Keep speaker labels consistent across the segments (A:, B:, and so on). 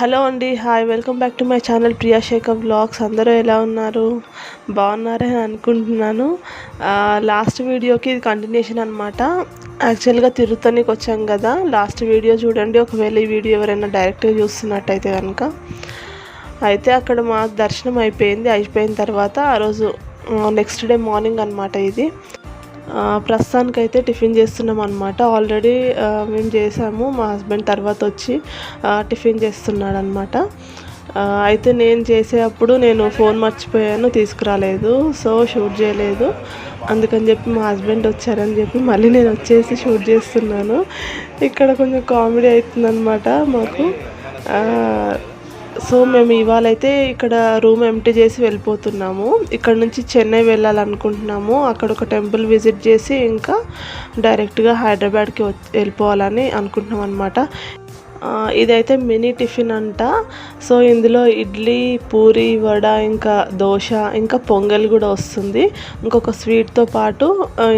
A: Hello అండి hi. Welcome back to my channel Priya Shekhar blogs అందరూ ఎలా ఉన్నారు? బాగున్నారని అనుకుంటున్నాను. లాస్ట్ వీడియోకి ఇది కంటిన్యూషన్ అనమాట యాక్చువల్గా తిరుత్తనికి వచ్చాం కదా. లాస్ట్ వీడియో చూడండి. ఒకవేళ ఈ వీడియో ఎవరైనా డైరెక్ట్గా చూస్తున్నట్టయితే కనుక అయితే అక్కడ మా దర్శనం అయిపోయింది. అయిపోయిన తర్వాత ఆ రోజు నెక్స్ట్ డే మార్నింగ్ అనమాట ఇది. ప్రస్తుతానికైతే టిఫిన్ చేస్తున్నాం అనమాట ఆల్రెడీ మేము చేసాము. మా హస్బెండ్ తర్వాత వచ్చి టిఫిన్ చేస్తున్నాడు అనమాట అయితే నేను చేసేటప్పుడు నేను ఫోన్ మర్చిపోయాను తీసుకురాలేదు. సో షూట్ చేయలేదు. అందుకని చెప్పి మా హస్బెండ్ వచ్చారని చెప్పి మళ్ళీ నేను వచ్చేసి షూట్ చేస్తున్నాను. ఇక్కడ కొంచెం కామెడీ అవుతుందన్నమాట మాకు. సో మేము ఇవాళ అయితే ఇక్కడ రూమ్ ఎంటీ చేసి వెళ్ళిపోతున్నాము. ఇక్కడ నుంచి చెన్నై వెళ్ళాలనుకుంటున్నాము. అక్కడ ఒక టెంపుల్ విజిట్ చేసి ఇంకా డైరెక్ట్గా హైదరాబాద్కి వెళ్ళిపోవాలని అనుకుంటున్నాం అనమాట ఇదైతే మినీ టిఫిన్ అంట. సో ఇందులో ఇడ్లీ పూరి వడ ఇంకా దోశ ఇంకా పొంగల్ కూడా వస్తుంది. ఇంకొక స్వీట్తో పాటు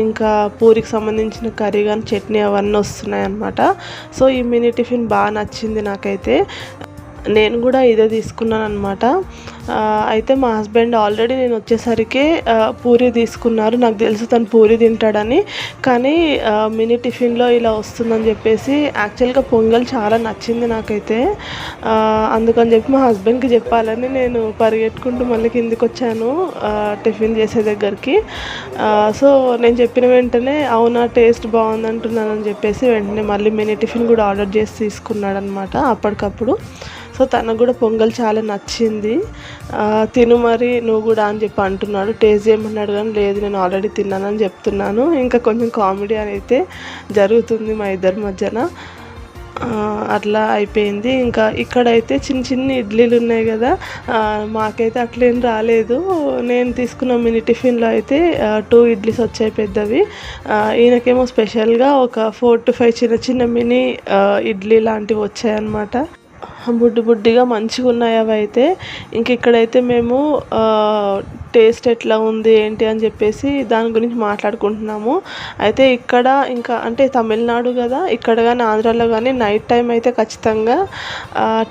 A: ఇంకా పూరికి సంబంధించిన కర్రీ కానీ చట్నీ అవన్నీ వస్తున్నాయి అనమాట సో ఈ మినీ టిఫిన్ బాగా నచ్చింది నాకైతే. నేను కూడా ఇదే తీసుకున్నాను అనమాట అయితే మా హస్బెండ్ ఆల్రెడీ నేను వచ్చేసరికి పూరి తీసుకున్నారు. నాకు తెలుసు తను పూరి తింటాడని. కానీ మినీ టిఫిన్లో ఇలా వస్తుందని చెప్పేసి యాక్చువల్గా పొంగల్ చాలా నచ్చింది నాకైతే. అందుకని చెప్పి మా హస్బెండ్కి చెప్పాలని నేను పరిగెట్టుకుంటూ మళ్ళీ కిందికి వచ్చాను టిఫిన్ చేసే దగ్గరికి. సో నేను చెప్పిన వెంటనే అవునా టేస్ట్ బాగుంది అంటున్నానని చెప్పేసి వెంటనే మళ్ళీ మినీ టిఫిన్ కూడా ఆర్డర్ చేసి తీసుకున్నాడనమాట అప్పటికప్పుడు. సో తనకు కూడా పొంగల్ చాలా నచ్చింది. తిను మరి నువ్వు కూడా అని చెప్పి అంటున్నాడు. టేస్ట్ చేయమన్నాడు కానీ లేదు నేను ఆల్రెడీ తిన్నానని చెప్తున్నాను. ఇంకా కొంచెం కామెడీ అని అయితే జరుగుతుంది మా ఇద్దరి మధ్యన. అట్లా అయిపోయింది. ఇంకా ఇక్కడైతే చిన్న చిన్న ఇడ్లీలు ఉన్నాయి కదా. మాకైతే అట్లేం రాలేదు. నేను తీసుకున్న మినీ టిఫిన్లో అయితే టూ ఇడ్లీస్ వచ్చాయి పెద్దవి. ఈయనకేమో స్పెషల్గా ఒక ఫోర్ టు ఫైవ్ చిన్న చిన్న మినీ ఇడ్లీ లాంటివి వచ్చాయన్నమాట. బుడ్డి బుడ్డిగా మంచిగా ఉన్నాయి అవి అయితే. ఇంక ఇక్కడైతే మేము టేస్ట్ ఎట్లా ఉంది ఏంటి అని చెప్పేసి దాని గురించి మాట్లాడుకుంటున్నాము. అయితే ఇక్కడ ఇంకా అంటే తమిళనాడు కదా ఇక్కడ కానీ ఆంధ్రాలో కానీ నైట్ టైం అయితే ఖచ్చితంగా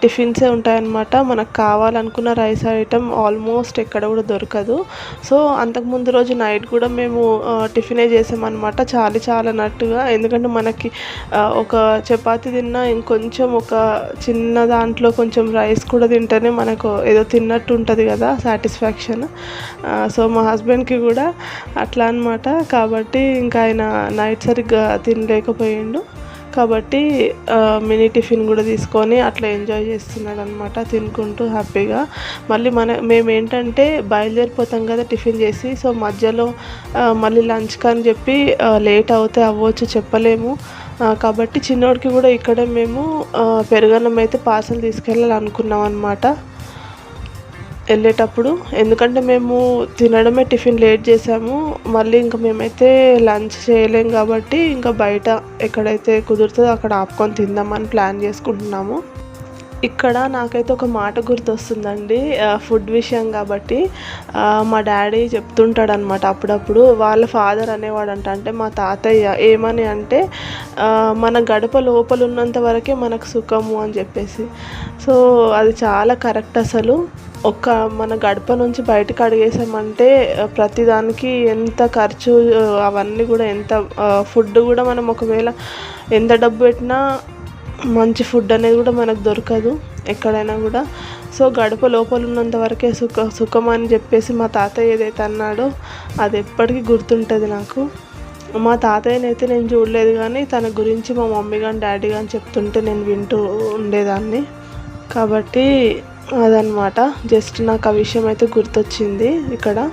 A: టిఫిన్సే ఉంటాయన్నమాట. మనకు కావాలనుకున్న రైస్ ఐటమ్ ఆల్మోస్ట్ ఎక్కడ కూడా దొరకదు. సో అంతకుముందు రోజు నైట్ కూడా మేము టిఫినే చేసామన్నమాట. చాలా చాలా నట్టుగా ఎందుకంటే మనకి ఒక చపాతి తిన్నా ఇంకొంచెం ఒక చిన్నదా దాంట్లో కొంచెం రైస్ కూడా తింటేనే మనకు ఏదో తిన్నట్టు ఉంటుంది కదా సాటిస్ఫాక్షన్ సో మా హస్బెండ్కి కూడా అట్లా అనమాట కాబట్టి ఇంకా ఆయన నైట్ సరిగ్గా తినలేకపోయిండు. కాబట్టి మినీ టిఫిన్ కూడా తీసుకొని అట్లా ఎంజాయ్ చేస్తున్నాడు అనమాట తినుకుంటూ హ్యాపీగా మళ్ళీ మన మేము ఏంటంటే బయలుదేరిపోతాం కదా టిఫిన్ చేసి సో మధ్యలో మళ్ళీ లంచ్కి అని చెప్పి లేట్ అవుతే అవ్వచ్చు చెప్పలేము. కాబట్టి చిన్నోడికి కూడా ఇక్కడే మేము పెరుగన్నం అయితే పార్సల్ తీసుకెళ్ళాలి అనుకున్నాం అనమాట వెళ్ళేటప్పుడు. ఎందుకంటే మేము తినడమే టిఫిన్ లేట్ చేసాము. మళ్ళీ ఇంకా మేమైతే లంచ్ చేయలేం కాబట్టి ఇంకా బయట ఎక్కడైతే కుదురుతుందో అక్కడ ఆపుకొని తిందామని ప్లాన్ చేసుకుంటున్నాము. ఇక్కడ నాకైతే ఒక మాట గుర్తొస్తుందండి ఫుడ్ విషయం కాబట్టి మా డాడీ చెప్తుంటాడు అనమాట అప్పుడప్పుడు వాళ్ళ ఫాదర్ అనేవాడంట అంటే మా తాతయ్య ఏమని అంటే మన గడప లోపల ఉన్నంత వరకే మనకు సుఖము అని చెప్పేసి. సో అది చాలా కరెక్ట్ అసలు. ఒక్క మన గడప నుంచి బయటకు అడిగేసామంటే ప్రతిదానికి ఎంత ఖర్చు అవన్నీ కూడా ఎంత ఫుడ్ కూడా మనం ఒకవేళ ఎంత డబ్బు పెట్టినా మంచి ఫుడ్ అనేది కూడా మనకు దొరకదు ఎక్కడైనా కూడా. సో గడప లోపల ఉన్నంత వరకే సుఖ సుఖం అని చెప్పేసి మా తాతయ్య ఏదైతే అన్నాడో అది ఎప్పటికీ గుర్తుంటుంది నాకు. మా తాతయ్యనైతే నేను చూడలేదు కానీ తన గురించి మా మమ్మీ కానీ డాడీ కానీ చెప్తుంటే నేను వింటూ ఉండేదాన్ని. కాబట్టి అదనమాట జస్ట్ నాకు ఆ విషయం అయితే గుర్తొచ్చింది ఇక్కడ.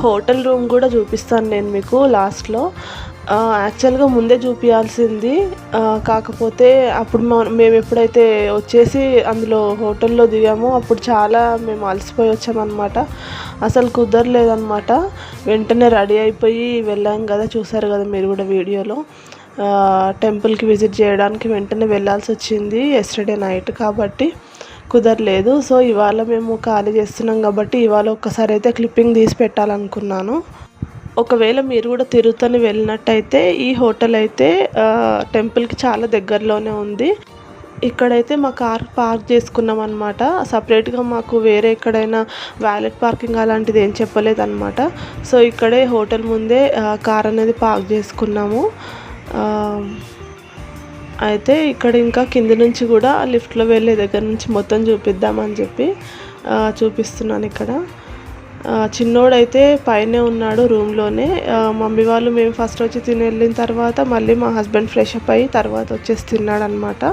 A: హోటల్ రూమ్ కూడా చూపిస్తాను నేను మీకు లాస్ట్లో. యాక్చువల్గా ముందే చూపించాల్సింది కాకపోతే అప్పుడు మా- మేము ఎప్పుడైతే వచ్చేసి అందులో హోటల్లో దిగామో అప్పుడు చాలా మేము అలసిపోయి వచ్చామన్నమాట. అసలు కుదరలేదన్నమాట. వెంటనే రెడీ అయిపోయి వెళ్ళాం కదా చూసారు కదా మీరు కూడా వీడియోలో. టెంపుల్కి విజిట్ చేయడానికి వెంటనే వెళ్ళాల్సి వచ్చింది ఎస్టర్డే నైట్ కాబట్టి కుదరలేదు. సో ఇవాళ మేము ఖాళీ చేస్తున్నాం కాబట్టి ఇవాళ ఒక్కసారి అయితే క్లిప్పింగ్ తీసి పెట్టాలనుకున్నాను. ఒకవేళ మీరు కూడా తిరుతని వెళ్ళినట్టయితే ఈ హోటల్ అయితే టెంపుల్కి చాలా దగ్గరలోనే ఉంది. ఇక్కడైతే మా కార్ పార్క్ చేసుకున్నాం అనమాట సపరేట్గా మాకు వేరే ఎక్కడైనా వ్యాలెట్ పార్కింగ్ అలాంటిది ఏం చెప్పలేదన్నమాట. సో ఇక్కడే హోటల్ ముందే కార్ అనేది పార్క్ చేసుకున్నాము. అయితే ఇక్కడ ఇంకా కింద నుంచి కూడా లిఫ్ట్లో వెళ్ళే దగ్గర నుంచి మొత్తం చూపిద్దామని చెప్పి చూపిస్తున్నాను ఇక్కడ. చిన్నోడైతే పైనే ఉన్నాడు రూమ్లోనే. మమ్మీ వాళ్ళు మేము ఫస్ట్ వచ్చి తిని వెళ్ళిన తర్వాత మళ్ళీ మా హస్బెండ్ ఫ్రెష్ అప్ అయ్యి తర్వాత వచ్చేసి తిన్నాడు అనమాట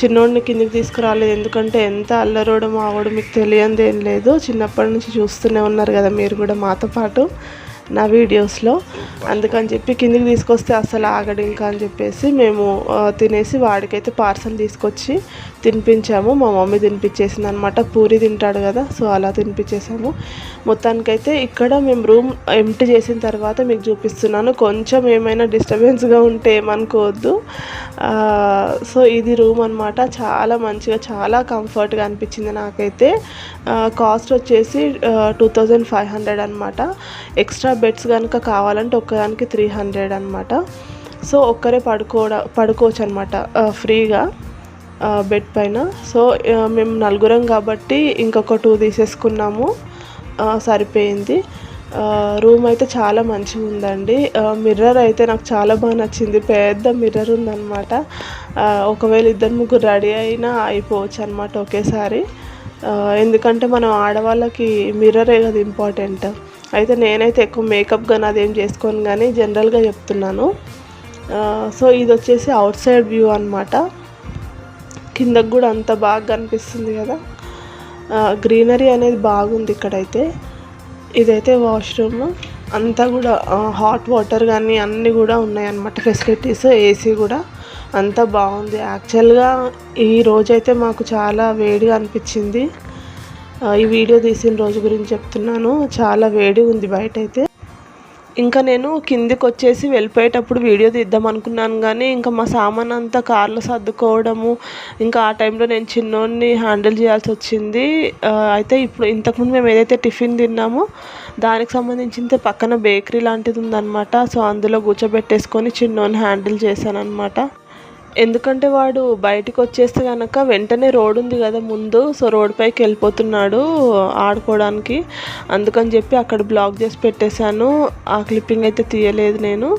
A: చిన్నోడిని కిందికి తీసుకురాలేదు. ఎందుకంటే ఎంత అల్లరోడో మావోడు మీకు తెలియంది ఏం లేదు. చిన్నప్పటి నుంచి చూస్తూనే ఉన్నారు కదా మీరు కూడా మాతో పాటు. నా వీడియోస్లో. అందుకని చెప్పి కిందికి తీసుకొస్తే అసలు ఆగడు ఇంకా అని చెప్పేసి మేము తినేసి వాడికైతే పార్సల్ తీసుకొచ్చి తినిపించాము. మా మమ్మీ తినిపించేసింది అనమాట పూరి తింటాడు కదా సో అలా తినిపించేసాము. మొత్తానికైతే ఇక్కడ మేము రూమ్ ఎంటీ చేసిన తర్వాత మీకు చూపిస్తున్నాను. కొంచెం ఏమైనా డిస్టర్బెన్స్గా ఉంటే ఏమనుకోవద్దు. సో ఇది రూమ్ అనమాట. చాలా మంచిగా చాలా కంఫర్ట్గా అనిపించింది నాకైతే. కాస్ట్ వచ్చేసి టూ థౌజండ్ ఫైవ్ హండ్రెడ్ అనమాట. ఎక్స్ట్రా బెడ్స్ కనుక కావాలంటే ఒక్కదానికి త్రీ హండ్రెడ్ అనమాట సో ఒక్కరే పడుకోవడం పడుకోవచ్చు అనమాట ఫ్రీగా బెడ్ పైన. సో మేము నలుగురం కాబట్టి ఇంకొక టూ తీసేసుకున్నాము సరిపోయింది. రూమ్ అయితే చాలా మంచిగా ఉందండి. మిర్రర్ అయితే నాకు చాలా బాగా నచ్చింది. పెద్ద మిర్రర్ ఉందన్నమాట. ఒకవేళ ఇద్దరు ముగ్గురు రెడీ అయినా అయిపోవచ్చు అనమాట ఒకేసారి ఎందుకంటే మనం ఆడవాళ్ళకి మిర్రరే కదా ఇంపార్టెంట్. అయితే నేనైతే ఎక్కువ మేకప్ కానీ అదేం చేసుకోను కానీ జనరల్గా చెప్తున్నాను. సో ఇది వచ్చేసి అవుట్ సైడ్ వ్యూ అనమాట కిందకు కూడా అంత బాగా కనిపిస్తుంది కదా. గ్రీనరీ అనేది బాగుంది ఇక్కడైతే. ఇదైతే వాష్రూమ్ అంతా కూడా హాట్ వాటర్ కానీ అన్నీ కూడా ఉన్నాయన్నమాట ఫెసిలిటీస్ ఏసీ కూడా. అంతా బాగుంది. యాక్చువల్గా ఈ రోజైతే మాకు చాలా వేడిగా అనిపించింది. ఈ వీడియో తీసిన రోజు గురించి చెప్తున్నాను. చాలా వేడి ఉంది బయట అయితే ఇంకా నేను కిందికి వచ్చేసి వెళ్ళిపోయేటప్పుడు వీడియో తీద్దాం అనుకున్నాను కానీ ఇంకా మా సామాన్ అంతా కార్లో సర్దుకోవడము ఇంకా ఆ టైంలో నేను చిన్నోడిని హ్యాండిల్ చేయాల్సి వచ్చింది అయితే ఇప్పుడు ఇంతకుముందు మేము ఏదైతే టిఫిన్ తిన్నామో దానికి సంబంధించి పక్కన బేకరీ లాంటిది ఉందన్నమాట సో అందులో కూర్చోబెట్టేసుకొని చిన్నోని హ్యాండిల్ చేశాను అనమాట ఎందుకంటే వాడు బయటికి వచ్చేస్తే కనుక వెంటనే రోడ్ ఉంది కదా ముందు సో రోడ్ పైకి వెళ్ళిపోతున్నాడు ఆడుకోవడానికి. అందుకని చెప్పి అక్కడ బ్లాక్ చేసి పెట్టేశాను. ఆ క్లిప్పింగ్ అయితే తీయలేదు నేను.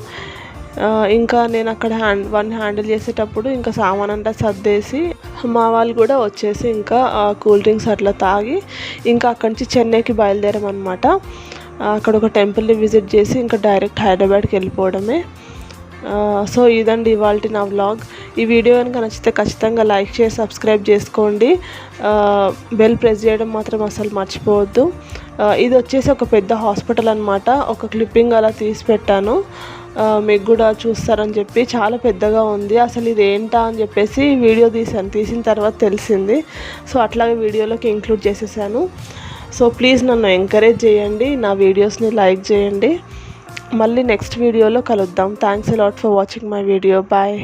A: ఇంకా నేను అక్కడ హ్యాండ్ వన్ హ్యాండిల్ చేసేటప్పుడు ఇంకా సామాన్ అంతా సర్దేసి మా వాళ్ళు కూడా వచ్చేసి ఇంకా కూల్ డ్రింక్స్ అట్లా తాగి ఇంకా అక్కడి నుంచి చెన్నైకి బయలుదేరామన్నమాట. అక్కడ ఒక టెంపుల్ని విజిట్ చేసి ఇంకా డైరెక్ట్ హైదరాబాద్కి వెళ్ళిపోవడమే. సో ఇదండి ఇవాళ నా వ్లాగ్. ఈ వీడియో కనుక నచ్చితే ఖచ్చితంగా లైక్ చేసి సబ్స్క్రైబ్ చేసుకోండి. బెల్ ప్రెస్ చేయడం మాత్రం అసలు మర్చిపోవద్దు. ఇది వచ్చేసి ఒక పెద్ద హాస్పిటల్ అనమాట ఒక క్లిప్పింగ్ అలా తీసి పెట్టాను. మీకు కూడా చూస్తారని చెప్పి చాలా పెద్దగా ఉంది. అసలు ఇది ఏంటా అని చెప్పేసి వీడియో తీసాను తీసిన తర్వాత తెలిసింది. సో అట్లాగే వీడియోలోకి ఇంక్లూడ్ చేసేసాను. సో ప్లీజ్ నన్ను ఎంకరేజ్ చేయండి. నా వీడియోస్ని లైక్ చేయండి. మళ్ళీ నెక్స్ట్ వీడియోలో కలుద్దాం. Thanks a lot for watching my video. Bye.